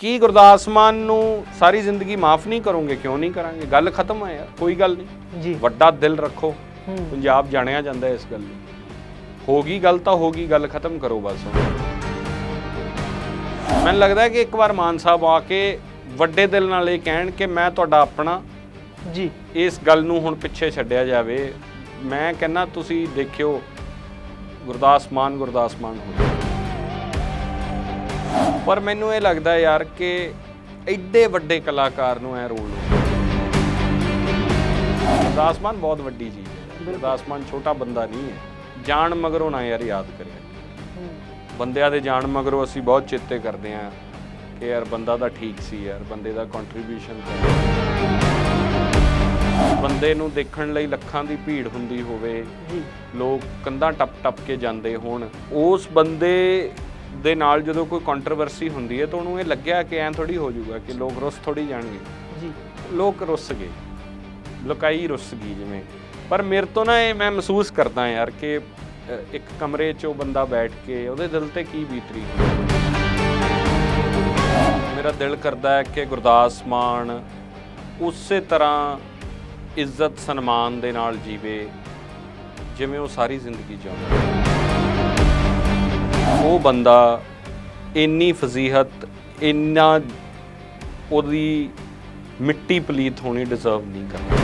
ਕੀ ਗੁਰਦਾਸ ਮਾਨ ਨੂੰ ਸਾਰੀ ਜ਼ਿੰਦਗੀ ਮਾਫ ਨਹੀਂ ਕਰੋਗੇ? ਕਿਉਂ ਨਹੀਂ ਕਰਾਂਗੇ? ਗੱਲ ਖਤਮ ਹੈ ਯਾਰ ਕੋਈ ਗੱਲ ਨਹੀਂ। ਜੀ। ਵੱਡਾ ਦਿਲ ਰੱਖੋ। ਪੰਜਾਬ ਜਾਣਿਆ ਜਾਂਦਾ ਇਸ ਗੱਲ ਲਈ ਹੋ ਗਈ ਗੱਲ ਤਾਂ ਹੋ ਗਈ ਗੱਲ ਖਤਮ ਕਰੋ ਬਸ ਮੈਨੂੰ ਲੱਗਦਾ ਹੈ ਕਿ ਇੱਕ ਵਾਰ ਮਾਨ ਸਾਹਿਬ ਆ ਕੇ ਵੱਡੇ ਦਿਲ ਨਾਲ ਇਹ ਕਹਿਣ ਕਿ ਮੈਂ ਤੁਹਾਡਾ ਆਪਣਾ ਜੀ। ਇਸ ਗੱਲ ਨੂੰ ਹੁਣ ਪਿੱਛੇ ਛੱਡਿਆ ਜਾਵੇ। ਮੈਂ ਕਹਿੰਨਾ ਤੁਸੀਂ ਦੇਖਿਓ ਗੁਰਦਾਸ ਮਾਨ ਗੁਰਦਾਸ ਮਾਨ ਹੋ। ਪਰ ਮੈਨੂੰ ਇਹ ਲੱਗਦਾ ਯਾਰ ਕਿ ਐਡੇ ਵੱਡੇ ਕਲਾਕਾਰ ਨੂੰ ਐ ਰੋਲ ਗੁਰਦਾਸ ਮਾਨ ਬਹੁਤ ਵੱਡੀ ਚੀਜ਼ ਹੈ। ਗੁਰਦਾਸ ਮਾਨ ਛੋਟਾ ਬੰਦਾ ਨਹੀਂ ਹੈ। ਜਾਣ ਮਗਰੋਂ ਨਾ ਯਾਰ ਯਾਦ ਕਰਿਆ ਬੰਦਿਆਂ ਦੇ ਜਾਣ ਮਗਰੋਂ ਅਸੀਂ ਬਹੁਤ ਚਿੱਤੇ ਕਰਦੇ ਹਾਂ ਕਿ ਯਾਰ ਬੰਦਾ ਤਾਂ ਠੀਕ ਸੀ ਯਾਰ ਬੰਦੇ ਦਾ ਕੰਟਰੀਬਿਊਸ਼ਨ ਬੰਦੇ ਨੂੰ ਦੇਖਣ ਲਈ ਲੱਖਾਂ ਦੀ ਭੀੜ ਹੁੰਦੀ ਹੋਵੇ ਲੋਕ ਕੰਧਾਂ ਟੱਪ ਟੱਪ ਕੇ ਜਾਂਦੇ ਹੋਣ ਉਸ ਬੰਦੇ ਦੇ ਨਾਲ ਜਦੋਂ ਕੋਈ ਕੰਟਰੋਵਰਸੀ ਹੁੰਦੀ ਹੈ ਤਾਂ ਉਹਨੂੰ ਇਹ ਲੱਗਿਆ ਕਿ ਐਂ ਥੋੜੀ ਹੋ ਜਾਊਗਾ ਕਿ ਲੋਕ ਰੁੱਸ ਥੋੜੀ ਜਾਣਗੇ। ਜੀ। ਲੋਕ ਰੁੱਸ ਗਏ। ਲੋਕਾਈ ਰੁੱਸ ਗਈ ਜਿਵੇਂ। ਪਰ ਮੇਰੇ ਤੋਂ ਨਾ ਇਹ ਮੈਂ ਮਹਿਸੂਸ ਕਰਦਾ ਯਾਰ ਕਿ ਇੱਕ ਕਮਰੇ 'ਚ ਉਹ ਬੰਦਾ ਬੈਠ ਕੇ ਉਹਦੇ ਦਿਲ ਤੇ ਕੀ ਬੀਤ ਰਹੀ ਮੇਰਾ ਦਿਲ ਕਰਦਾ ਹੈ ਕਿ ਗੁਰਦਾਸ ਮਾਨ ਉਸੇ ਤਰ੍ਹਾਂ ਇੱਜ਼ਤ ਸਨਮਾਨ ਦੇ ਨਾਲ ਜੀਵੇ ਜਿਵੇਂ ਉਹ ਸਾਰੀ ਜ਼ਿੰਦਗੀ ਜਿਉਂਦਾ ਉਹ ਬੰਦਾ ਇੰਨੀ ਫਜ਼ੀਹਤ, ਇੰਨਾ ਉਹਦੀ ਮਿੱਟੀ ਪਲੀਤ ਹੋਣੀ ਡਿਜ਼ਰਵ ਨਹੀਂ ਕਰਦਾ।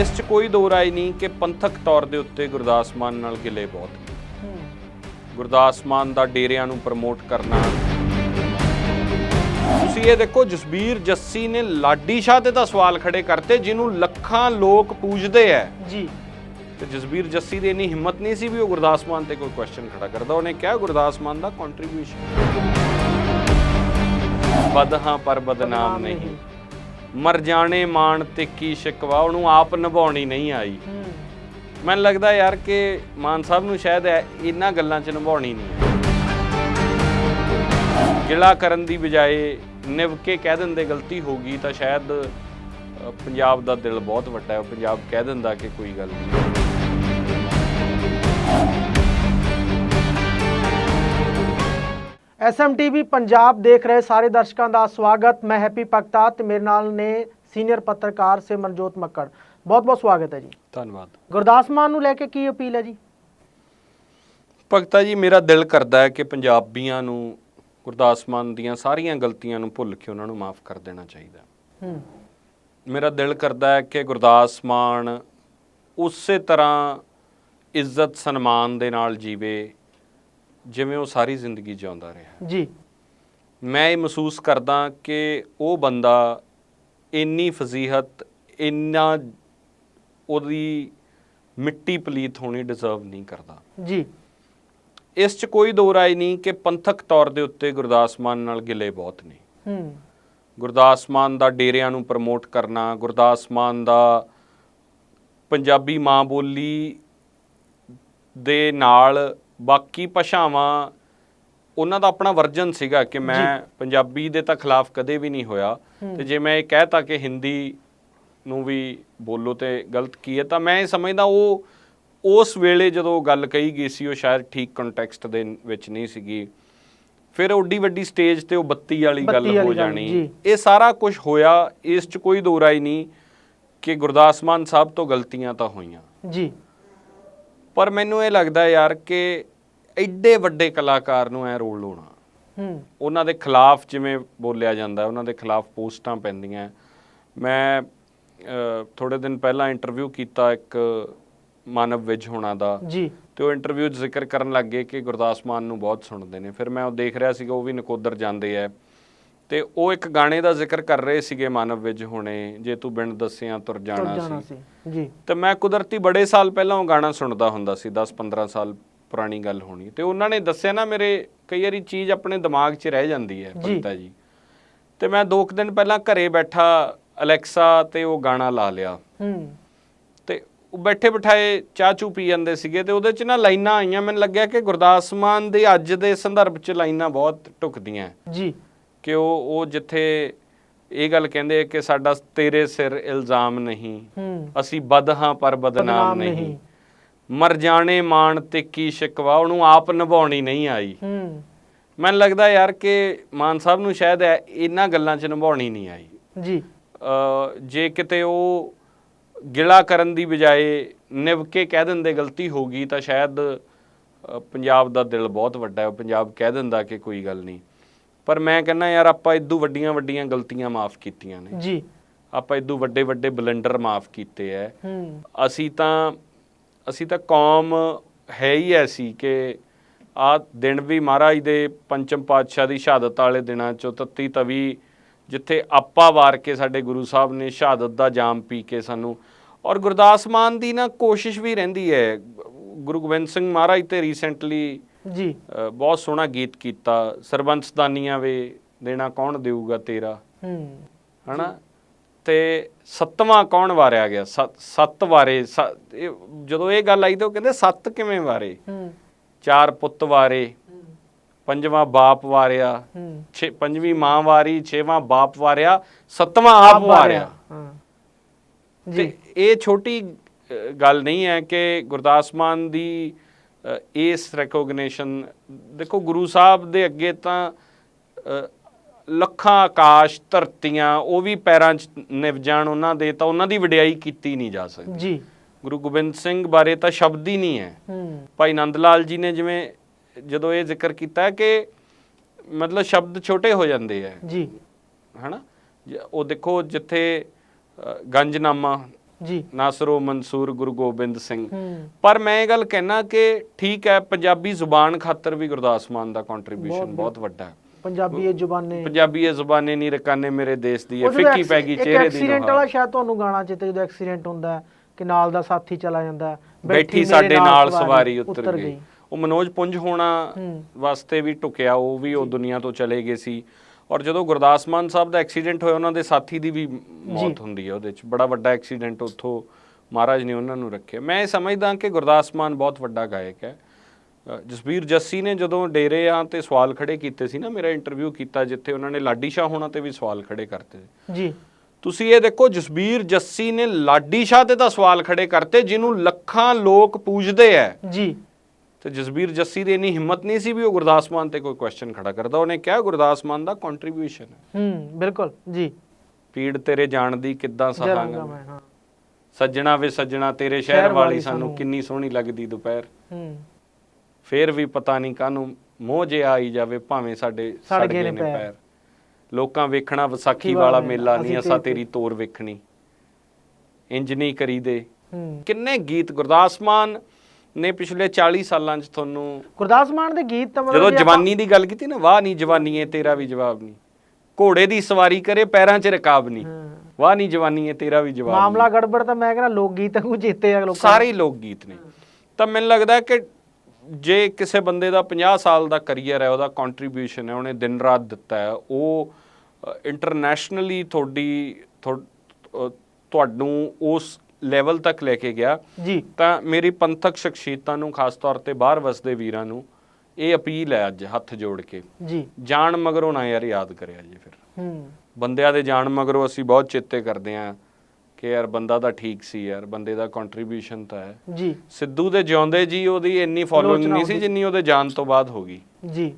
ਇਸ 'ਚ ਕੋਈ ਦੋ ਰਾਏ ਨਹੀਂ ਕਿ ਪੰਥਕ ਤੌਰ ਦੇ ਉੱਤੇ ਗੁਰਦਾਸ ਮਾਨ ਨਾਲ ਗਿਲੇ ਬਹੁਤ। ਗੁਰਦਾਸ ਮਾਨ ਦਾ ਡੇਰਿਆਂ ਨੂੰ ਪ੍ਰਮੋਟ ਕਰਨਾ। ਤੁਸੀਂ ਇਹ ਦੇਖੋ, ਜਸਬੀਰ ਜੱਸੀ ਨੇ ਲਾਡੀ ਸ਼ਾਹ ਤੇ ਤਾਂ ਸਵਾਲ ਖੜੇ ਕਰਤੇ, ਜਿਹਨੂੰ ਲੱਖਾਂ ਲੋਕ ਪੂਜਦੇ ਐ। ਜੀ। ਤੇ ਜਸਬੀਰ ਜੱਸੀ ਦੀ ਇੰਨੀ ਹਿੰਮਤ ਨਹੀਂ ਸੀ ਵੀ ਉਹ ਗੁਰਦਾਸ ਮਾਨ ਤੇ ਕੋਈ ਕੁਐਸਚਨ ਖੜਾ ਕਰਦਾ। ਉਹਨੇ ਕਿਹਾ ਗੁਰਦਾਸ ਮਾਨ ਦਾ ਕੰਟਰੀਬਿਊਸ਼ਨ ਬਦਹਾਂ ਪਰ ਬਦਨਾਮ ਨਹੀਂ। ਮਰ ਜਾਣੇ ਮਾਣ ਤੇ ਕੀ ਸ਼ਿਕਵਾ ਉਹਨੂੰ ਆਪ ਨਿਭਾਉਣੀ ਨਹੀਂ ਆਈ। ਮੈਨੂੰ ਲੱਗਦਾ ਯਾਰ ਕਿ ਮਾਨ ਸਾਹਿਬ ਨੂੰ ਸ਼ਾਇਦ ਇਹ- ਇਹਨਾਂ ਗੱਲਾਂ 'ਚ ਨਿਭਾਉਣੀ ਨਹੀਂ ਗਿਲਾ ਕਰਨ ਦੀ ਬਜਾਏ ਨਿਭ ਕੇ ਕਹਿ ਦਿੰਦੇ ਗਲਤੀ ਹੋ ਗਈ ਤਾਂ ਸ਼ਾਇਦ ਪੰਜਾਬ ਦਾ ਦਿਲ ਬਹੁਤ ਵੱਡਾ ਹੈ। ਪੰਜਾਬ ਕਹਿ ਦਿੰਦਾ ਕਿ ਕੋਈ ਗੱਲ ਨਹੀਂ। ਐਸਐਮਟੀਵੀ ਪੰਜਾਬ ਦੇਖ ਰਹੇ ਸਾਰੇ ਦਰਸ਼ਕਾਂ ਦਾ ਸਵਾਗਤ। ਮੈਂ ਹੈਪੀ ਭਗਤਾ ਤੇ ਮੇਰੇ ਨਾਲ ਨੇ ਸੀਨੀਅਰ ਪੱਤਰਕਾਰ ਸਿਮਰਨਜੋਤ ਮੱਕੜ। ਬਹੁਤ ਬਹੁਤ ਸਵਾਗਤ ਹੈ ਜੀ। ਧੰਨਵਾਦ। ਗੁਰਦਾਸ ਮਾਨ ਨੂੰ ਲੈ ਕੇ ਕੀ ਅਪੀਲ ਹੈ ਜੀ? ਭਗਤਾ ਜੀ ਮੇਰਾ ਦਿਲ ਕਰਦਾ ਹੈ ਕਿ ਪੰਜਾਬੀਆਂ ਨੂੰ ਗੁਰਦਾਸ ਮਾਨ ਦੀਆਂ ਸਾਰੀਆਂ ਗਲਤੀਆਂ ਨੂੰ ਭੁੱਲ ਕੇ ਉਹਨਾਂ ਨੂੰ ਮਾਫ ਕਰ ਦੇਣਾ ਚਾਹੀਦਾ ਹੂੰ। ਮੇਰਾ ਦਿਲ ਕਰਦਾ ਹੈ ਕਿ ਗੁਰਦਾਸ ਮਾਨ ਉਸੇ ਤਰ੍ਹਾਂ ਇੱਜ਼ਤ ਸਨਮਾਨ ਦੇ ਨਾਲ ਜੀਵੇ। ਜਿਵੇਂ ਉਹ ਸਾਰੀ ਜ਼ਿੰਦਗੀ ਜਿਉਂਦਾ ਰਿਹਾ। ਜੀ। ਮੈਂ ਇਹ ਮਹਿਸੂਸ ਕਰਦਾ ਕਿ ਉਹ ਬੰਦਾ ਇੰਨੀ ਫਜ਼ੀਹਤ ਇੰਨਾ ਉਹਦੀ ਮਿੱਟੀ ਪਲੀਤ ਹੋਣੀ ਡਿਜ਼ਰਵ ਨਹੀਂ ਕਰਦਾ। ਜੀ। ਇਸ 'ਚ ਕੋਈ ਦੋ ਰਾਏ ਨਹੀਂ ਕਿ ਪੰਥਕ ਤੌਰ ਦੇ ਉੱਤੇ ਗੁਰਦਾਸ ਮਾਨ ਨਾਲ ਗਿਲੇ ਬਹੁਤ ਨੇ। ਹੂੰ। ਗੁਰਦਾਸ ਮਾਨ ਦਾ ਡੇਰਿਆਂ ਨੂੰ ਪ੍ਰਮੋਟ ਕਰਨਾ ਗੁਰਦਾਸ ਮਾਨ ਦਾ ਪੰਜਾਬੀ ਮਾਂ ਬੋਲੀ ਦੇ ਨਾਲ ਬਾਕੀ ਭਾਸ਼ਾਵਾਂ ਉਹਨਾਂ ਦਾ ਆਪਣਾ ਵਰਜਨ ਸੀਗਾ ਕਿ ਮੈਂ ਪੰਜਾਬੀ ਦੇ ਤਾਂ ਖਿਲਾਫ ਕਦੇ ਵੀ ਨਹੀਂ ਹੋਇਆ। ਤੇ ਜੇ ਮੈਂ ਇਹ ਕਹਿਤਾ ਕਿ ਹਿੰਦੀ ਨੂੰ ਵੀ ਬੋਲੋ ਤੇ ਗਲਤ ਕੀ ਹੈ ਤਾਂ ਮੈਂ ਇਹ ਸਮਝਦਾ ਉਹ ਉਸ ਵੇਲੇ ਜਦੋਂ ਗੱਲ ਕਹੀ ਗਈ ਸੀ ਉਹ ਸ਼ਾਇਦ ਠੀਕ ਕੰਟੈਕਸਟ ਦੇ ਵਿੱਚ ਨਹੀਂ ਸੀਗੀ। ਫਿਰ ਓਡੀ ਵੱਡੀ ਸਟੇਜ ਤੇ ਉਹ ਬੱਤੀ ਵਾਲੀ ਗੱਲ ਹੋ ਜਾਣੀ। ਇਹ ਸਾਰਾ ਕੁਝ ਹੋਇਆ ਇਸ 'ਚ ਕੋਈ ਦੋ ਰਾਏ ਨਹੀਂ ਕਿ ਗੁਰਦਾਸ ਮਾਨ ਸਾਹਿਬ ਤੋਂ ਗਲਤੀਆਂ ਤਾਂ ਹੋਈਆਂ। ਜੀ। ਪਰ ਮੈਨੂੰ ਇਹ ਲੱਗਦਾ ਯਾਰ ਕਿ ਐਡੇ ਵੱਡੇ ਕਲਾਕਾਰ ਨੂੰ ਐ ਰੋਲ ਹੋਣਾ ਹੂੰ। ਉਹਨਾਂ ਦੇ ਖਿਲਾਫ ਜਿਵੇਂ ਬੋਲਿਆ ਜਾਂਦਾ ਉਹਨਾਂ ਦੇ ਖਿਲਾਫ ਪੋਸਟਾਂ ਪੈਂਦੀਆਂ। ਮੈਂ ਥੋੜੇ ਦਿਨ ਪਹਿਲਾਂ ਇੰਟਰਵਿਊ ਕੀਤਾ ਇੱਕ ਮਾਨਵ ਵਿਜ ਹੋਣਾ ਦਾ। ਜੀ। ਤੇ ਉਹ ਇੰਟਰਵਿਊ 'ਚ ਜ਼ਿਕਰ ਕਰਨ ਲੱਗੇ ਕਿ ਗੁਰਦਾਸ ਮਾਨ ਨੂੰ ਬਹੁਤ ਸੁਣਦੇ ਨੇ। ਫਿਰ ਮੈਂ ਉਹ ਦੇਖ ਰਿਹਾ ਸੀਗਾ ਉਹ ਵੀ ਨਕੋਦਰ ਜਾਂਦੇ ਆ ਤੇ ਉਹ ਇੱਕ ਗਾਣੇ ਦਾ ਜ਼ਿਕਰ ਕਰ ਰਹੇ ਸੀਗੇ ਮਾਨਵ ਵਿਜ ਹੋਣੇ ਜੇ ਤੂੰ ਬਿਨ ਦੱਸਿਆਂ ਤੁਰ ਜਾਣਾ ਸੀ। ਜੀ। ਤੇ ਮੈਂ ਕੁਦਰਤੀ ਬੜੇ ਸਾਲ ਪਹਿਲਾਂ ਉਹ ਗਾਣਾ ਸੁਣਦਾ ਹੁੰਦਾ ਸੀ 10-15 ਸਾਲ ਪੁਰਾਣੀ ਗੱਲ ਹੋਣੀ। ਤੇ ਉਹਨਾਂ ਨੇ ਦੱਸਿਆ ਨਾ ਮੇਰੇ ਕਈ ਵਾਰੀ ਚੀਜ਼ ਆਪਣੇ ਦਿਮਾਗ 'ਚ ਰਹਿ ਜਾਂਦੀ ਹੈ। ਭਗਤਾ ਜੀ। ਤੇ ਮੈਂ ਦੋ ਕੁ ਦਿਨ ਪਹਿਲਾਂ ਘਰੇ ਬੈਠਾ ਅਲੈਕਸਾ ਤੇ ਉਹ ਗਾਣਾ ਲਾ ਲਿਆ। ਹੂੰ। ਤੇ ਉਹ ਬੈਠੇ ਬਿਠਾਏ ਚਾਹ ਚੂ ਪੀ ਜਾਂਦੇ ਸੀਗੇ ਤੇ ਉਹਦੇ 'ਚ ਨਾ ਲਾਈਨਾਂ ਆਈਆਂ। ਮੈਨੂੰ ਲੱਗਿਆ ਕਿ ਗੁਰਦਾਸ ਮਾਨ ਦੇ ਅੱਜ ਦੇ ਸੰਦਰਭ 'ਚ ਲਾਈਨਾਂ ਬਹੁਤ ਢੁਕਦੀਆਂ। ਜੀ। ਕਿ ਉਹ ਉਹ ਜਿੱਥੇ ਇਹ ਗੱਲ ਕਹਿੰਦੇ ਕਿ ਸਾਡਾ ਤੇਰੇ ਸਿਰ ਇਲਜ਼ਾਮ ਨਹੀਂ। ਅਸੀਂ ਬਦ ਹਾਂ ਪਰ ਬਦਨਾਮ ਨਹੀਂ। ਮਰ ਜਾਣੇ ਮਾਣ ਤੇ ਕੀ ਸ਼ਿਕਵਾ ਉਹਨੂੰ ਆਪ ਨਿਭਾਉਣੀ ਨਹੀਂ ਆਈ। ਮੈਨੂੰ ਲੱਗਦਾ ਯਾਰ ਕਿ ਮਾਨ ਸਾਹਿਬ ਨੂੰ ਸ਼ਾਇਦ ਇਹ- ਇਹਨਾਂ ਗੱਲਾਂ 'ਚ ਨਿਭਾਉਣੀ ਨਹੀਂ ਆਈ। ਜੀ। ਜੇ ਕਿਤੇ ਉਹ ਗਿਲਾ ਕਰਨ ਦੀ ਬਜਾਏ ਨਿਭ ਕੇ ਕਹਿ ਦਿੰਦੇ ਗਲਤੀ ਹੋ ਗਈ ਤਾਂ ਸ਼ਾਇਦ ਪੰਜਾਬ ਦਾ ਦਿਲ ਬਹੁਤ ਵੱਡਾ ਹੈ। ਪੰਜਾਬ ਕਹਿ ਦਿੰਦਾ ਕਿ ਕੋਈ ਗੱਲ ਨਹੀਂ। ਪਰ ਮੈਂ ਕਹਿੰਦਾ ਯਾਰ ਆਪਾਂ ਇਦੋਂ ਵੱਡੀਆਂ ਵੱਡੀਆਂ ਗਲਤੀਆਂ ਮਾਫ ਕੀਤੀਆਂ ਨੇ। ਜੀ। ਆਪਾਂ ਇਦੋਂ ਵੱਡੇ ਵੱਡੇ ਬਲੰਡਰ ਮਾਫ ਕੀਤੇ ਐ। ਹੂੰ। ਅਸੀਂ ਤਾਂ ਅਸੀਂ ਤਾਂ ਕੌਮ ਹੈ ਹੀ ਐਸੀ ਕਿ ਆ ਦਿਨ ਵੀ ਮਹਾਰਾਜ ਦੇ ਪੰਚਮ ਪਾਤਸ਼ਾਹ ਦੀ ਸ਼ਹਾਦਤ ਵਾਲੇ ਦਿਨਾਂ ਚੋਂ ਤੱਤੀ ਤਵੀ ਜਿੱਥੇ ਆਪਾ ਵਾਰ ਕੇ ਸਾਡੇ ਗੁਰੂ ਸਾਹਿਬ ਨੇ ਸ਼ਹਾਦਤ ਦਾ ਜਾਮ ਪੀ ਕੇ ਸਾਨੂੰ ਔਰ ਗੁਰਦਾਸ ਮਾਨ ਦੀ ਨਾ ਕੋਸ਼ਿਸ਼ ਵੀ ਰਹਿੰਦੀ ਹੈ ਗੁਰੂ ਗੋਬਿੰਦ ਸਿੰਘ ਮਹਾਰਾਜ ਤੇ ਰੀਸੈਂਟਲੀ ਜੀ। ਬਹੁਤ ਸੋਹਣਾ ਗੀਤ ਕੀਤਾ। ਸਰਬੰਸਦਾਨੀਆਂ ਵੇ ਦੇਣਾ ਕੌਣ ਦੇਊਗਾ ਤੇਰਾ? ਹੂੰ। ਹਨਾ? ਤੇ ਸੱਤਵਾਂ ਕੌਣ ਵਾਰਿਆ ਗਿਆ? ਸੱਤ- ਵਾਰੇ ਜਦੋਂ ਇਹ ਗੱਲ ਆਈ ਤਾਂ ਉਹ ਕਹਿੰਦੇ ਸੱਤ ਕਿਵੇਂ ਵਾਰੇ? ਹੂੰ। ਚਾਰ ਪੁੱਤ ਵਾਰੇ ਪੰਜਵਾਂ ਬਾਪ ਵਾਰਿਆ ਛੇ ਪੰਜਵੀਂ ਮਾਂ ਵਾਰੀ ਛੇਵਾਂ ਬਾਪ ਵਾਰਿਆ ਸੱਤਵਾਂ ਆਪ ਵਾਰਿਆ। ਜੀ। ਇਹ ਛੋਟੀ ਗੱਲ ਨਹੀਂ ਹੈ ਕਿ ਗੁਰਦਾਸ ਮਾਨ ਦੀ ਇਸ ਰੈਕੋਗਨੀਸ਼ਨ ਦੇਖੋ ਗੁਰੂ ਸਾਹਿਬ ਦੇ ਅੱਗੇ ਤਾਂ ਲੱਖਾਂ ਆਕਾਸ਼ ਧਰਤੀਆਂ ਉਹ ਵੀ ਪੈਰਾਂ 'ਚ ਨਿਵ ਜਾਣ ਉਹਨਾਂ ਦੇ ਤਾਂ ਉਹਨਾਂ ਦੀ ਵਡਿਆਈ ਕੀਤੀ ਨਹੀਂ ਜਾ ਸਕਦੀ। ਜੀ। ਗੁਰੂ ਗੋਬਿੰਦ ਸਿੰਘ ਬਾਰੇ ਤਾਂ ਸ਼ਬਦ ਹੀ ਨਹੀਂ ਹੈ। ਭਾਈ ਨੰਦ ਲਾਲ ਜੀ ਨੇ ਜਿਵੇਂ ਜਦੋਂ ਇਹ ਜ਼ਿਕਰ ਕੀਤਾ ਕਿ ਮਤਲਬ ਸ਼ਬਦ ਛੋਟੇ ਹੋ ਜਾਂਦੇ ਆ ਜੀ। ਹਨਾ? ਉਹ ਦੇਖੋ ਜਿੱਥੇ ਗੰਜਨਾਮਾ ਜੀ। ਨਾਸਰੋ ਮਨਸੂਰ ਗੁਰੂ ਗੋਬਿੰਦ ਸਿੰਘ। ਪਰ ਮੈਂ ਇਹ ਗੱਲ ਕਹਿਣਾ ਕਿ ਠੀਕ ਹੈ ਪੰਜਾਬੀ ਜ਼ੁਬਾਨ ਖਾਤਰ ਵੀ ਗੁਰਦਾਸ ਮਾਨ ਦਾ ਕੰਟਰੀਬਿਊਸ਼ਨ ਬਹੁਤ- ਵੱਡਾ ਹੈ। ਪੰਜਾਬੀ ਇਹ ਜ਼ੁਬਾਨੇ ਪੰਜਾਬੀ ਇਹ ਜ਼ੁਬਾਨੇ ਨਹੀਂ ਰਕਾਨੇ ਮੇਰੇ ਦੇਸ਼ ਦੀ ਹੈ। ਫਿੱਕੀ ਪੈ ਗਈ ਚਿਹਰੇ ਦੀ ਐਕਸੀਡੈਂਟ ਵਾਲਾ ਸ਼ਾਇਦ ਤੁਹਾਨੂੰ ਗਾਣਾ ਚਿੱਤੇ ਜਦੋਂ ਐਕਸੀਡੈਂਟ ਹੁੰਦਾ ਹੈ ਕਿ ਨਾਲ ਦਾ ਸਾਥੀ ਚਲਾ ਜਾਂਦਾ ਬੈਠੀ ਸਾਡੇ ਨਾਲ ਸਵਾਰੀ ਉਤਰ ਗਈ। ਉਹ ਮਨੋਜ ਪੁੰਜ ਹੋਣਾ। ਵਾਸਤੇ ਵੀ ਟੁਕਿਆ ਉਹ ਵੀ ਉਹ ਦੁਨੀਆ ਤੋਂ ਚਲੇ ਗਏ ਸੀ। ਔਰ ਜਦੋਂ ਗੁਰਦਾਸ ਮਾਨ ਸਾਹਿਬ ਦਾ ਐਕਸੀਡੈਂਟ ਹੋਇਆ ਉਹਨਾਂ ਦੇ ਸਾਥੀ ਦੀ ਵੀ ਮੌਤ ਹੁੰਦੀ ਹੈ ਉਹਦੇ ਚ। ਬੜਾ ਵੱਡਾ ਐਕਸੀਡੈਂਟ ਉੱਥੋਂ ਮਹਾਰਾਜ ਨੇ ਉਹਨਾਂ ਨੂੰ ਰੱਖਿਆ। ਮੈਂ ਇਹ ਸਮਝਦਾ ਕਿ ਗੁਰਦਾਸ ਮਾਨ ਬਹੁਤ ਵੱਡਾ ਗਾਇਕ ਹੈ। ਅ, ਜਸਬੀਰ ਜੱਸੀ ਨੇ ਜਦੋਂ ਡੇਰੇ ਆ ਤੇ ਸਵਾਲ ਖੜੇ ਕੀਤੇ ਸੀ ਨਾ ਮੇਰਾ ਇੰਟਰਵਿਊ ਕੀਤਾ ਜਿੱਥੇ ਉਹਨਾਂ ਨੇ ਲਾਡੀ ਸ਼ਾਹ ਹੋਣਾ ਤੇ ਵੀ ਸਵਾਲ ਖੜੇ ਕਰਤੇ। ਜੀ। ਤੁਸੀਂ ਇਹ ਦੇਖੋ ਜਸਬੀਰ ਜੱਸੀ ਨੇ ਲਾਡੀ ਸ਼ਾਹ ਤੇ ਤਾਂ ਸਵਾਲ ਖੜੇ ਕਰਤੇ ਜਿਹਨੂੰ ਲੱਖਾਂ ਲੋਕ ਪੂਜਦੇ ਐ। ਜੀ। ਤੇ ਜਸਬੀਰ ਜੱਸੀ ਦੀ ਇੰਨੀ ਹਿੰਮਤ ਨਹੀਂ ਸੀ ਵੀ ਉਹ ਗੁਰਦਾਸ ਮਾਨ ਤੇ ਕੋਈ ਕੁਐਸਚਨ ਖੜਾ ਕਰਦਾ। ਉਹਨੇ ਕਿਹਾ ਗੁਰਦਾਸ ਮਾਨ ਦਾ ਕੰਟਰੀਬਿਊਸ਼ਨ ਹੈ। ਹੂੰ ਬਿਲਕੁਲ ਜੀ। ਪੀੜ ਤੇਰੇ ਜਾਣ ਦੀ ਕਿੱਦਾਂ ਸਹਾਂਗਾ ਮੈਂ ਸੱਜਣਾ ਵੇ ਸੱਜਣਾ ਤੇਰੇ ਸ਼ਹਿਰ ਵਾਲੀ ਸਾਨੂੰ ਕਿੰਨੀ ਸੋਹਣੀ ਲੱਗਦੀ ਦੁਪਹਿਰ। ਹੂੰ। ਫੇਰ ਵੀ ਪਤਾ ਨਹੀਂ ਕਾਹਨੂੰ ਮੋਹ ਜੇ ਆਈ ਜਾਵੇ ਭਾਵੇਂ ਸਾਡੇ ਸੜ ਗਏ ਨੇ ਪੈਰ। ਲੋਕਾਂ ਵੇਖਣਾ ਵਿਸਾਖੀ ਵਾਲਾ ਮੇਲਾ ਨਹੀਂ ਅਸਾਂ ਤੇਰੀ ਤੋਰ ਵੇਖਣੀ। ਇੰਜ ਨਹੀਂ ਕਰੀਦੇ। ਕਿੰਨੇ ਗੀਤ ਗੁਰਦਾਸ ਮਾਨ ਨੇ ਪਿਛਲੇ 40 ਸਾਲਾਂ 'ਚ ਤੁਹਾਨੂੰ ਗੁਰਦਾਸ ਮਾਨ ਦੇ ਗੀਤ ਤਾਂ ਮਤਲਬ ਜਦੋਂ ਜੇ ਜਵਾਨੀ ਦੀ ਗੱਲ ਕੀਤੀ ਨਾ ਵਾਹ ਨਹੀਂ ਜਵਾਨੀਏ ਤੇਰਾ ਵੀ ਜਵਾਬ ਨਹੀਂ ਘੋੜੇ ਦੀ ਸਵਾਰੀ ਕਰੇ ਪੈਰਾਂ 'ਚ ਰਕਾਬ ਨਹੀਂ ਹਾਂ। ਵਾਹ ਨਹੀਂ ਜਵਾਨੀਏ ਤੇਰਾ ਵੀ ਜਵਾਬ ਮਾਮਲਾ ਗੜਬੜ ਤਾਂ ਮੈਂ ਕਹਿੰਦਾ ਲੋਕ ਗੀਤ ਨੂੰ ਚੇਤੇ ਆ। ਲੋਕਾਂ ਸਾਰੇ ਹੀ ਲੋਕ ਗੀਤ ਨੇ ਤਾਂ ਮੈਨੂੰ ਲੱਗਦਾ ਕਿ ਜੇ ਕਿਸੇ ਬੰਦੇ ਦਾ 50 ਸਾਲ ਦਾ ਕੈਰੀਅਰ ਹੈ ਉਹਦਾ ਕੰਟਰੀਬਿਊਸ਼ਨ ਹੈ ਉਹਨੇ ਦਿਨ ਰਾਤ ਦਿੱਤਾ ਹੈ ਉਹ ਇੰਟਰਨੈਸ਼ਨਲੀ ਤੁਹਾਡੀ ਤੁਹਾ- ਤੁਹਾਨੂੰ ਉਸ ਲੈਵਲ ਤੱਕ ਲੈ ਕੇ ਗਿਆ। ਜੀ। ਤਾਂ ਮੇਰੀ ਪੰਥਕ ਸ਼ਖਸੀਅਤਾਂ ਨੂੰ ਖਾਸ ਤੌਰ ਤੇ ਬਾਹਰ ਵਸਦੇ ਵੀਰਾਂ ਨੂੰ ਇਹ ਅਪੀਲ ਹੈ ਅੱਜ ਹੱਥ ਜੋੜ ਕੇ। ਜੀ। ਜਾਣ ਮਗਰੋਂ ਨਾ ਯਾਰ ਯਾਦ ਕਰਿਆ ਜੀ ਫਿਰ। ਹੂੰ। ਬੰਦਿਆਂ ਦੇ ਜਾਣ ਮਗਰੋਂ ਅਸੀਂ ਬਹੁਤ ਚੇਤੇ ਕਰਦੇ ਆਂ ਕਿ ਯਾਰ ਬੰਦਾ ਤਾਂ ਠੀਕ ਸੀ ਯਾਰ ਬੰਦੇ ਦਾ ਕੰਟਰੀਬਿਊਸ਼ਨ ਤਾਂ ਹੈ। ਜੀ। ਸਿੱਧੂ ਦੇ ਜਿਉਂਦੇ ਜੀ ਉਹਦੀ ਇੰਨੀ ਫੋਲੋਇੰਗ ਨਹੀਂ ਸੀ। ਜਿੰਨੀ ਉਹਦੇ ਜਾਣ ਤੋਂ ਬਾਅਦ ਹੋ ਗਈ। ਜੀ।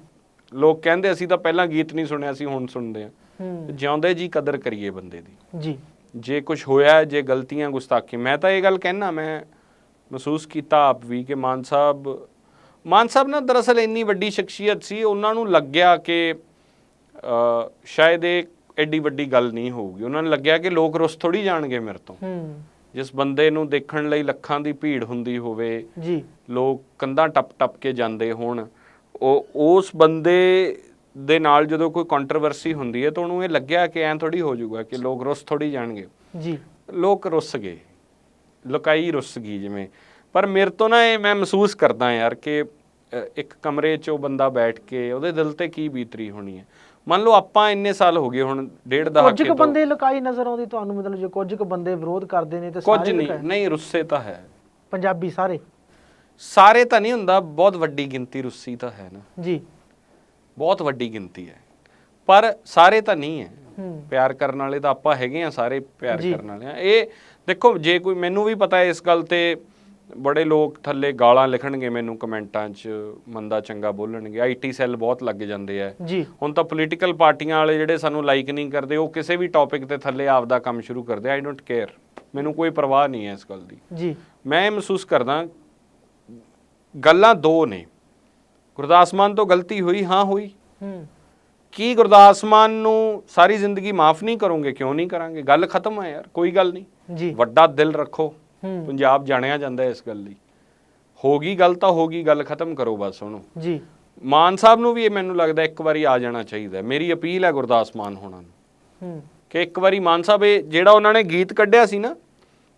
ਲੋਕ ਕਹਿੰਦੇ ਅਸੀਂ ਤਾਂ ਪਹਿਲਾਂ ਗੀਤ ਨਹੀਂ ਸੁਣਿਆ ਸੀ ਹੁਣ ਸੁਣਦੇ ਆਂ ਹੂੰ। ਜਿਉਂਦੇ ਜੀ ਕਦਰ ਕਰੀਏ ਬੰਦੇ ਦੀ। ਜੀ। ਜੇ ਕੁਝ ਹੋਇਆ ਜੇ ਗਲਤੀਆਂ ਗੁਸਤਾਖੀ ਮੈਂ ਤਾਂ ਇਹ ਗੱਲ ਕਹਿਣਾ ਮੈਂ ਮਹਿਸੂਸ ਕੀਤਾ ਆਪ ਵੀ ਕਿ ਮਾਨ ਸਾਹਿਬ ਮਾਨ ਸਾਹਿਬ ਨਾ ਦਰਅਸਲ ਇੰਨੀ ਵੱਡੀ ਸ਼ਖਸੀਅਤ ਸੀ ਉਹਨਾਂ ਨੂੰ ਲੱਗਿਆ ਕਿ ਅ, ਸ਼ਾਇਦ ਇਹ ਐਡੀ ਵੱਡੀ ਗੱਲ ਨਹੀਂ ਹੋਊਗੀ। ਉਹਨਾਂ ਨੂੰ ਲੱਗਿਆ ਕਿ ਲੋਕ ਰੁੱਸ ਥੋੜੀ ਜਾਣਗੇ ਮੇਰੇ ਤੋਂ। ਹੂੰ। ਜਿਸ ਬੰਦੇ ਨੂੰ ਦੇਖਣ ਲਈ ਲੱਖਾਂ ਦੀ ਭੀੜ ਹੁੰਦੀ ਹੋਵੇ ਜੀ। ਲੋਕ ਕੰਧਾਂ ਟੱਪ ਟੱਪ ਕੇ ਜਾਂਦੇ ਹੋਣ ਉਹ ਉਸ ਬੰਦੇ ਦੇ ਨਾਲ ਜਦੋਂ ਕੋਈ ਕੰਟਰੋਵਰਸੀ ਹੁੰਦੀ ਹੈ ਤਾਂ ਉਹਨੂੰ ਇਹ ਲੱਗਿਆ ਕਿ ਐਂ ਥੋੜੀ ਹੋ ਜਾਊਗਾ ਕਿ ਲੋਕ ਰੁੱਸ ਥੋੜੀ ਜਾਣਗੇ। ਜੀ। ਲੋਕ ਰੁੱਸ ਗਏ। ਲੁਕਾਈ ਰੁੱਸ ਗਈ ਜਿਵੇਂ। ਪਰ ਮੇਰੇ ਤੋਂ ਨਾ ਇਹ ਮੈਂ ਮਹਿਸੂਸ ਕਰਦਾ ਯਾਰ ਕਿ ਇੱਕ ਕਮਰੇ 'ਚ ਉਹ ਬੰਦਾ ਬੈਠ ਕੇ ਉਹਦੇ ਦਿਲ ਤੇ ਕੀ ਬੀਤਰੀ ਹੋਣੀ ਹੈ। ਮੰਨ ਲਓ ਆਪਾਂ ਇੰਨੇ ਸਾਲ ਹੋ ਗਏ ਹੁਣ ਡੇਢ ਕੁਝ ਦਹਾਕੇ ਕੁ ਤੋਂ। ਬੰਦੇ ਲੁਕਾਈ ਨਜ਼ਰ ਆਉਂਦੀ ਤੁਹਾਨੂੰ ਮਤਲਬ ਜੇ ਕੁਝ ਕੁ ਬੰਦੇ ਵਿਰੋਧ ਕਰਦੇ ਨੇ ਤੇ ਕੁਝ ਸਾਰੇ ਨਹੀਂ। ਲੁਕਾਏ? ਨਹੀਂ ਰੁੱਸੇ ਤਾਂ ਹੈ। ਪੰਜਾਬੀ ਸਾਰੇ। ਸਾਰੇ ਤਾਂ ਨਹੀਂ ਹੁੰਦਾ ਬਹੁਤ ਵੱਡੀ ਗਿਣਤੀ ਰੁੱਸੀ ਤਾਂ ਹੈ ਨਾ। ਜੀ। ਬਹੁਤ ਵੱਡੀ ਗਿਣਤੀ ਹੈ। ਪਰ ਸਾਰੇ ਤਾਂ ਨਹੀਂ ਹੈ। ਪਿਆਰ ਕਰਨ ਵਾਲੇ ਤਾਂ ਆਪਾਂ ਹੈਗੇ ਆ ਸਾਰੇ ਪਿਆਰ। ਕਰਨ ਵਾਲੇ ਆ ਇਹ ਦੇਖੋ ਜੇ ਕੋਈ ਮੈਨੂੰ ਵੀ ਪਤਾ ਹੈ ਇਸ ਗੱਲ ਤੇ ਬੜੇ ਲੋਕ ਥੱਲੇ ਗਾਲਾਂ ਲਿਖਣਗੇ ਮੈਨੂੰ ਕਮੈਂਟਾਂ 'ਚ ਮੰਦਾ ਚੰਗਾ ਬੋਲਣਗੇ। ਆਈਟੀ ਸੈੱਲ ਬਹੁਤ ਲੱਗ ਜਾਂਦੇ ਆ। ਹੁਣ ਤਾਂ ਪੋਲੀਟੀਕਲ ਪਾਰਟੀਆਂ ਵਾਲੇ ਜਿਹੜੇ ਸਾਨੂੰ ਲਾਈਕ ਨਹੀਂ ਕਰਦੇ ਉਹ ਕਿਸੇ ਵੀ ਟੌਪਿਕ ਤੇ ਥੱਲੇ ਆਪਦਾ ਕੰਮ ਸ਼ੁਰੂ ਕਰਦੇ ਆਈ ਡੋਂਟ ਕੇਅਰ ਮੈਨੂੰ ਕੋਈ ਪਰਵਾਹ ਨਹੀਂ ਹੈ ਇਸ ਗੱਲ ਦੀ। ਜੀ। ਮੈਂ ਮਹਿਸੂਸ ਕਰਦਾ ਗੱਲਾਂ ਦੋ ਨੇ। ਗੁਰਦਾਸ ਮਾਨ ਤੋਂ ਗਲਤੀ ਹੋਈ ਹਾਂ ਹੋਈ। ਹੂੰ। ਕੀ ਗੁਰਦਾਸ ਮਾਨ ਨੂੰ ਸਾਰੀ ਜ਼ਿੰਦਗੀ ਮਾਫ ਨਹੀਂ ਕਰੋਗੇ ਕਿਉਂ ਨਹੀਂ ਕਰਾਂਗੇ? ਗੱਲ ਖਤਮ ਹੈ ਯਾਰ ਕੋਈ ਗੱਲ ਨਹੀਂ। ਜੀ। ਵੱਡਾ ਦਿਲ ਰੱਖੋ। ਹੂੰ। ਪੰਜਾਬ ਜਾਣਿਆ ਜਾਂਦਾ ਇਸ ਗੱਲ ਲਈ। ਹੋ ਗਈ ਗੱਲ ਤਾਂ ਹੋ ਗਈ ਗੱਲ ਖਤਮ ਕਰੋ ਬਸ ਉਹਨੂੰ ਜੀ। ਮਾਨ ਸਾਹਿਬ ਨੂੰ ਵੀ ਇਹ ਮੈਨੂੰ ਲੱਗਦਾ ਇੱਕ ਵਾਰੀ ਆ ਜਾਣਾ ਚਾਹੀਦਾ। ਮੇਰੀ ਅਪੀਲ ਹੈ ਗੁਰਦਾਸ ਮਾਨ ਹੋਣਾ ਨੂੰ। ਹੂੰ। ਕਿ ਇੱਕ ਵਾਰੀ ਮਾਨ ਸਾਹਿਬ ਇਹ ਜਿਹੜਾ ਉਹਨਾਂ ਨੇ ਗੀਤ ਕੱਢਿਆ ਸੀ ਨਾ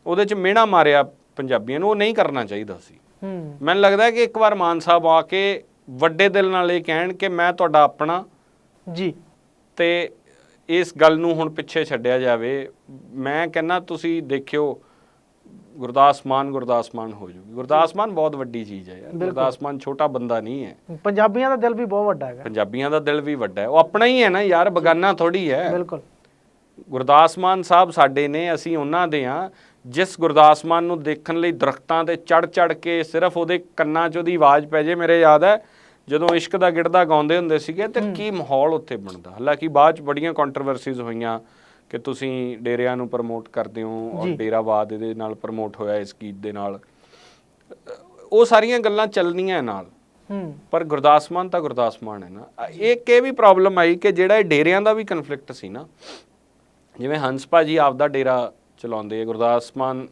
ਉਹਦੇ 'ਚ ਮਿਹਣਾ ਮਾਰਿਆ ਪੰਜਾਬੀਆਂ ਨੂੰ ਉਹ ਨਹੀਂ ਕਰਨਾ ਚਾਹੀਦਾ ਸੀ। ਹੂੰ। ਮੈਨੂੰ ਲੱਗਦਾ ਹੈ ਕਿ ਇੱਕ ਵਾਰ ਮਾਨ ਸਾਹਿਬ ਆ ਕੇ ਵੱਡੇ ਦਿਲ ਨਾਲ ਇਹ ਕਹਿਣ ਕਿ ਮੈਂ ਤੁਹਾਡਾ ਆਪਣਾ ਜੀ। ਤੇ ਇਸ ਗੱਲ ਨੂੰ ਹੁਣ ਪਿੱਛੇ ਛੱਡਿਆ ਜਾਵੇ। ਮੈਂ ਕਹਿੰਨਾ ਤੁਸੀਂ ਦੇਖਿਓ ਗੁਰਦਾਸ ਮਾਨ ਗੁਰਦਾਸ ਮਾਨ ਹੋ ਜੂਗੀ ਗੁਰਦਾਸ ਮਾਨ ਬਹੁਤ ਵੱਡੀ ਚੀਜ਼ ਹੈ ਯਾਰ। ਗੁਰਦਾਸ ਮਾਨ ਛੋਟਾ ਬੰਦਾ ਨਹੀਂ ਹੈ। ਪੰਜਾਬੀਆਂ ਦਾ ਦਿਲ ਵੀ ਬਹੁਤ ਵੱਡਾ ਹੈਗਾ। ਪੰਜਾਬੀਆਂ ਦਾ ਦਿਲ ਵੀ ਵੱਡਾ ਹੈ। ਉਹ ਆਪਣਾ ਹੀ ਹੈ ਨਾ ਯਾਰ ਬਗਾਨਾ ਥੋੜੀ ਹੈ। ਬਿਲਕੁਲ। ਗੁਰਦਾਸ ਮਾਨ ਸਾਹਿਬ ਸਾਡੇ ਨੇ ਅਸੀਂ ਉਹਨਾਂ ਦੇ ਆ ਜਿਸ ਗੁਰਦਾਸ ਮਾਨ ਨੂੰ ਦੇਖਣ ਲਈ ਦਰਖਤਾਂ ਤੇ ਚੜ ਚੜ ਕੇ ਸਿਰਫ ਉਹਦੇ ਕੰਨਾਂ 'ਚ ਉਹਦੀ ਆਵਾਜ਼ ਪੈ ਜੇ ਮੇਰੇ ਯਾਦ ਹੈ ਜਦੋਂ ਇਸ਼ਕ ਦਾ ਗਿੜਦਾ ਗਾਉਂਦੇ ਹੁੰਦੇ ਸੀਗੇ ਤੇ ਕੀ ਮਾਹੌਲ ਉੱਥੇ ਬਣਦਾ? ਹਾਲਾਂਕਿ ਬਾਅਦ 'ਚ ਬੜੀਆਂ ਕੰਟਰੋਵਰਸੀਜ਼ ਹੋਈਆਂ ਕਿ ਤੁਸੀਂ ਡੇਰਿਆਂ ਨੂੰ ਪ੍ਰਮੋਟ ਕਰਦੇ ਹੋ ਔਰ। ਡੇਰਾਵਾਦ ਇਹਦੇ ਨਾਲ ਪ੍ਰਮੋਟ ਹੋਇਆ ਇਸ ਗੀਤ ਦੇ ਨਾਲ। ਉਹ ਸਾਰੀਆਂ ਗੱਲਾਂ ਚੱਲਣੀਆਂ ਨਾਲ। ਪਰ ਗੁਰਦਾਸ ਮਾਨ ਤਾਂ ਗੁਰਦਾਸ ਮਾਨ ਹੈ ਨਾ। ਇਹ ਵੀ ਪ੍ਰੋਬਲਮ ਆਈ ਕਿ ਜਿਹੜਾ ਇਹ ਡੇਰਿਆਂ ਦਾ ਵੀ ਕਨਫਲਿਕਟ ਸੀ ਨਾ ਜਿਵੇਂ ਹੰਸ ਭਾਜੀ ਆਪਦਾ ਡੇਰਾ ਚਲਾਉਂਦੇ ਆ ਗੁਰਦਾਸ ਮਾਨ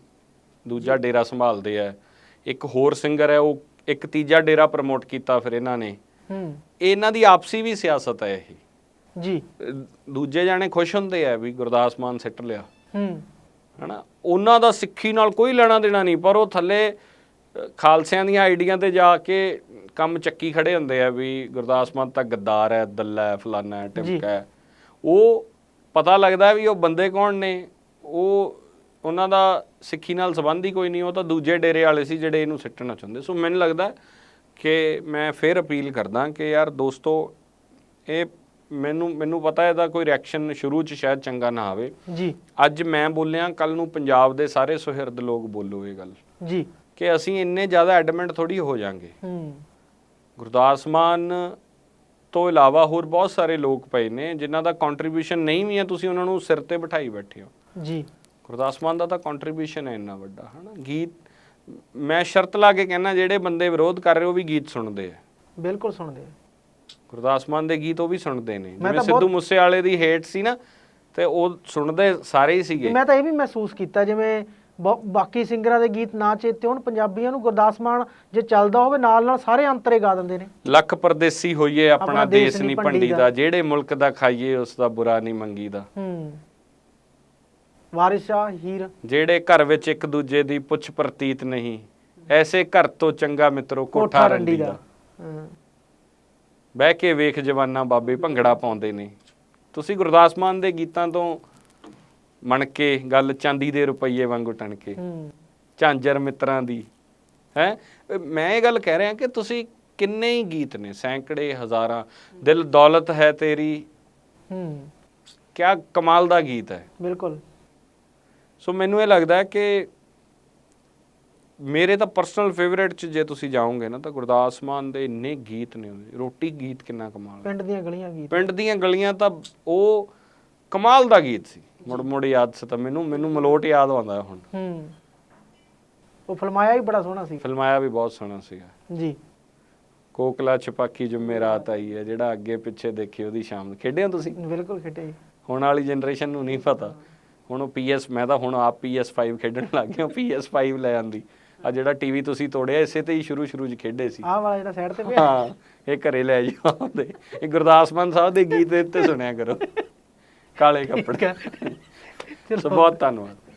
ਦੂਜਾ ਡੇਰਾ ਸੰਭਾਲਦੇ ਆ। ਇੱਕ ਹੋਰ ਸਿੰਗਰ ਹੈ ਉਹ ਇੱਕ ਤੀਜਾ ਡੇਰਾ ਪ੍ਰਮੋਟ ਕੀਤਾ ਫਿਰ ਇਹਨਾਂ ਨੇ। ਹੂੰ। ਇਹਨਾਂ ਦੀ ਆਪਸੀ ਵੀ ਸਿਆਸਤ ਹੈ ਇਹ। ਜੀ। ਦੂਜੇ ਜਾਣੇ ਖੁਸ਼ ਹੁੰਦੇ ਆ ਵੀ ਗੁਰਦਾਸ ਮਾਨ ਸਿੱਟ ਲਿਆ। ਹੂੰ। ਹਨਾ? ਉਹਨਾਂ ਦਾ ਸਿੱਖੀ ਨਾਲ ਕੋਈ ਲੈਣਾ ਦੇਣਾ ਨਹੀਂ ਪਰ ਉਹ ਥੱਲੇ ਖਾਲਸਿਆਂ ਦੀਆਂ ਆਈਡੀਆਂ ਤੇ ਜਾ ਕੇ ਕੰਮ ਚੱਕੀ ਖੜੇ ਹੁੰਦੇ ਆ ਵੀ ਗੁਰਦਾਸ ਮਾਨ ਤਾਂ ਗੱਦਾਰ ਹੈ ਦੱਲਾ ਹੈ ਫਲਾਨਾ ਹੈ ਟਿਮਕਾ ਹੈ। ਉਹ ਪਤਾ ਲੱਗਦਾ ਵੀ ਉਹ ਬੰਦੇ ਕੌਣ ਨੇ ਉਹ ਉਹਨਾਂ ਦਾ ਸਿੱਖੀ ਨਾਲ ਸੰਬੰਧ ਹੀ ਕੋਈ ਨਹੀਂ ਉਹ ਤਾਂ ਦੂਜੇ ਡੇਰੇ ਵਾਲੇ ਸੀ ਜਿਹੜੇ ਇਹਨੂੰ ਸਿੱਟਣਾ ਚਾਹੁੰਦੇ। ਸੋ ਮੈਨੂੰ ਲੱਗਦਾ ਕਿ ਮੈਂ ਫੇਰ ਅਪੀਲ ਕਰਦਾ ਕਿ ਯਾਰ ਦੋਸਤੋ ਇਹ ਮੈਨੂੰ ਮੈਨੂੰ ਪਤਾ ਇਹਦਾ ਕੋਈ ਰਿਐਕਸ਼ਨ ਸ਼ੁਰੂ 'ਚ ਸ਼ਾਇਦ ਚੰਗਾ ਨਾ ਆਵੇ। ਜੀ। ਅੱਜ ਮੈਂ ਬੋਲਿਆ ਕੱਲ ਨੂੰ ਪੰਜਾਬ ਦੇ ਸਾਰੇ ਸੁਹਿਰਦ ਲੋਕ ਬੋਲੋ ਇਹ ਗੱਲ। ਜੀ। ਕਿ ਅਸੀਂ ਇੰਨੇ ਜ਼ਿਆਦਾ ਐਡਮੈਂਟ ਥੋੜੀ ਹੋ ਜਾਾਂਗੇ। ਹੂੰ। ਗੁਰਦਾਸ ਮਾਨ ਤੋਂ ਇਲਾਵਾ ਹੋਰ ਬਹੁਤ ਸਾਰੇ ਲੋਕ ਪਏ ਨੇ ਜਿਨ੍ਹਾਂ ਦਾ ਕੰਟਰੀਬਿਊਸ਼ਨ ਨਹੀਂ ਵੀ ਹੈ ਤੁਸੀਂ ਉਹਨਾਂ ਨੂੰ ਸਿਰ ਤੇ ਬਿਠਾਈ ਬੈਠੇ ਹੋ। ਜੀ। ਗੁਰਦਾਸ ਮਾਨ ਦਾ ਤਾਂ ਕੰਟਰੀਬਿਊਸ਼ਨ ਹੈ ਇੰਨਾ ਵੱਡਾ ਹਨਾ? ਗੀਤ ਮੈਂ ਸ਼ਰਤ ਲਾ ਕੇ ਕਹਿੰਦਾ ਜਿਹੜੇ ਬੰਦੇ ਵਿਰੋਧ ਕਰ ਰਹੇ ਉਹ ਵੀ ਗੀਤ ਸੁਣਦੇ ਆ। ਬਿਲਕੁਲ ਸੁਣਦੇ ਆ। ਗੁਰਦਾਸ ਮਾਨ ਦੇ ਗੀਤ ਉਹ ਵੀ ਸੁਣਦੇ ਨੇ। ਜਿਵੇਂ ਸਿੱਧੂ ਮੂਸੇਵਾਲੇ ਦੀ ਹੇਟ ਸੀ ਨਾ ਤੇ ਉਹ ਸੁਣਦੇ ਸਾਰੇ ਹੀ ਸੀਗੇ। ਮੈਂ ਤਾਂ ਇਹ ਵੀ ਮਹਿਸੂਸ ਕੀਤਾ ਜਿਵੇਂ ਬਾਕੀ ਸਿੰਗਰਾਂ ਦੇ ਗੀਤ ਨਾ ਚੇਤੇ ਹੁਣ ਪੰਜਾਬੀਆਂ ਨੂੰ ਗੁਰਦਾਸ ਮਾਨ ਜੇ ਚੱਲਦਾ ਹੋਵੇ ਨਾਲ ਨਾਲ ਸਾਰੇ ਅੰਤਰੇ ਗਾ ਦਿੰਦੇ ਨੇ। ਲੱਖ ਪਰਦੇਸੀ ਹੋਈਏ ਆਪਣਾ ਦੇਸ਼ ਨਹੀਂ ਨੀ ਭੰਡੀ ਭੰਡੀ ਦਾ ਦਾ। ਜਿਹੜੇ ਮੁਲਕ ਦਾ ਖਾਈਏ ਉਸ ਦਾ ਬੁਰਾ ਨਹੀਂ ਮੰਗੀਦਾ। ਹੂੰ। ਵਾਰਿਸ ਹੀਰ। ਜਿਹੜੇ ਘਰ ਵਿੱਚ ਇੱਕ ਦੂਜੇ ਦੀ ਪੁੱਛ ਪ੍ਰਤੀਤ ਨਹੀਂ ਐਸੇ ਘਰ ਤੋਂ ਚੰਗਾ ਮਿੱਤਰੋ ਕੋਠਾ ਰੰਡੀ ਦਾ ਬਹਿ ਕੇ ਵੇਖ ਜਵਾਨਾ ਬਾਬੇ ਭੰਗੜਾ ਪਾਉਂਦੇ ਨੇ। ਤੁਸੀਂ ਗੁਰਦਾਸ ਮਾਨ ਦੇ ਗੀਤਾਂ ਤੋਂ ਮਣ ਕੇ ਗੱਲ ਚਾਂਦੀ ਦੇ ਰੁਪਈਏ ਵਾਂਗੂ ਟਣ ਕੇ ਹੂੰ। ਝਾਂਜਰ ਮਿੱਤਰਾਂ ਦੀ ਹੈ? ਮੈਂ ਇਹ ਗੱਲ ਕਹਿ ਰਿਹਾ ਕਿ ਤੁਸੀਂ ਕਿੰਨੇ ਹੀ ਗੀਤ ਨੇ ਸੈਂਕੜੇ ਹਜ਼ਾਰਾਂ। ਦਿਲ ਦੌਲਤ ਹੈ ਤੇਰੀ। ਹੂੰ। ਕਿਆ ਕਮਾਲ ਦਾ ਗੀਤ ਹੈ। ਬਿਲਕੁਲ। ਸੋ ਮੈਨੂੰ ਇਹ ਲੱਗਦਾ ਹੈ ਕਿ ਮੇਰੇ ਤਾਂ ਪਰਸਨਲ ਫੇਵਰੇਟ ਚ ਜੇ ਤੁਸੀਂ ਜਾਓਗੇ ਨਾ ਤਾਂ ਗੁਰਦਾਸ ਮਾਨ ਦੇ ਇੰਨੇ ਗੀਤ ਨੇ ਰੋਟੀ ਗੀਤ ਕਿੰਨਾ ਕਮਾਲ। ਪਿੰਡ ਦੀਆਂ ਗਲੀਆਂ ਗੀਤ ਪਿੰਡ ਦੀਆਂ ਗਲੀਆਂ ਤਾਂ ਉਹ ਕਮਾਲ ਦਾ ਗੀਤ ਸੀ। ਮੁੜ ਮੁੜ ਯਾਦ ਸਤਾ ਮੈਨੂੰ ਮੈਨੂੰ ਮਲੋਟ ਯਾਦ ਆਉਂਦਾ ਹੈ ਹੁਣ। ਹੂੰ। ਉਹ ਫਿਲਮਾਇਆ ਵੀ ਬੜਾ ਸੋਹਣਾ ਸੀ। ਫਿਲਮਾਇਆ ਵੀ ਬਹੁਤ ਸੋਹਣਾ ਸੀਗਾ। ਜੀ। ਕੋਕਲਾ ਛਪਾਕੀ ਜੁਮੇ ਰਾਤ ਆਈ ਹੈ ਜਿਹੜਾ ਅੱਗੇ ਪਿੱਛੇ ਦੇਖੀ ਉਹਦੀ ਸ਼ਾਮ ਖੇਡਿਆ ਤੁਸੀਂ? ਬਿਲਕੁਲ ਖੇਡੇ ਜੀ। ਹੁਣ ਵਾਲੀ ਜਨਰੇਸ਼ਨ ਨੂੰ ਨਹੀਂ ਪਤਾ। ਹੁਣ ਉਹ PS ਮੈਂ ਤਾਂ ਹੁਣ ਆਪ PS5 ਖੇਡਣ ਲੱਗ ਗਿਆ PS5 ਲੈ ਆਂਦੀ। ਆ ਜਿਹੜਾ ਟੀਵੀ ਤੁਸੀਂ ਤੋੜਿਆ ਇਸੇ ਤੇ ਹੀ ਸ਼ੁਰੂ ਸ਼ੁਰੂ 'ਚ ਖੇਡੇ ਸੀ। ਆਹ ਵਾਲਾ ਜਿਹੜਾ ਸਾਈਡ ਤੇ ਪਿਆ। ਹਾਂ ਇਹ ਘਰੇ ਲੈ ਜਾਓਦੇ ਇਹ ਗੁਰਦਾਸ ਮਾਨ ਸਾਹਿਬ ਦੇ ਗੀਤ ਇੱਥੇ ਸੁਣਿਆ ਕਰੋ। ਕਾਲੇ ਕੱਪੜੇ। ਚਲੋ। ਸੋ ਬਹੁਤ ਧੰਨਵਾਦ।